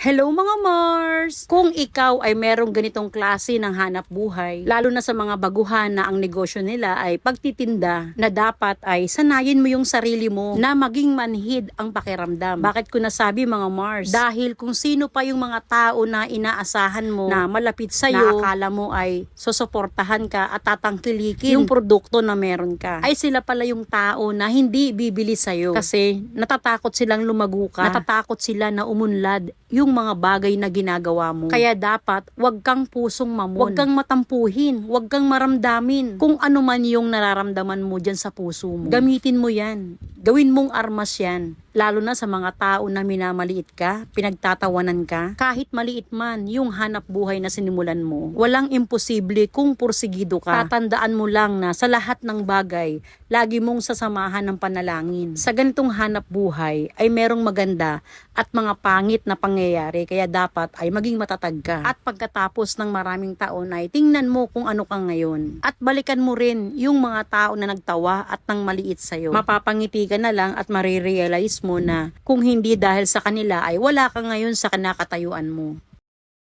Hello mga Mars! Kung ikaw ay merong ganitong klase ng hanap buhay, lalo na sa mga baguhan na ang negosyo nila ay pagtitinda, na dapat ay sanayin mo yung sarili mo na maging manhid ang pakiramdam. Bakit ko nasabi mga Mars? Dahil kung sino pa yung mga tao na inaasahan mo na malapit sa'yo, na akala mo ay susuportahan ka at tatangkilikin yung produkto na meron ka, ay sila pala yung tao na hindi bibili sa'yo. Kasi natatakot silang lumago ka, natatakot sila na umunlad yung mga bagay na ginagawa mo. Kaya dapat wag kang pusong mamon. Wag kang matampuhin. Wag kang maramdamin. Kung ano man yung nararamdaman mo dyan sa puso mo. Gamitin mo yan. Gawin mong armas yan. Lalo na sa mga tao na minamaliit ka, pinagtatawanan ka, kahit maliit man yung hanap buhay na sinimulan mo. Walang imposible kung pursigido ka. Tatandaan mo lang na sa lahat ng bagay, lagi mong sasamahan ng panalangin. Sa ganitong hanap buhay ay merong maganda at mga pangit na pangyayari kaya dapat ay maging matatag ka. At pagkatapos ng maraming taon ay tingnan mo kung ano ka ngayon. At balikan mo rin yung mga tao na nagtawa at nang maliit sa'yo. Mapapangiti ka na lang at marirealize mo na kung hindi dahil sa kanila ay wala ka ngayon sa kinakatayuan mo.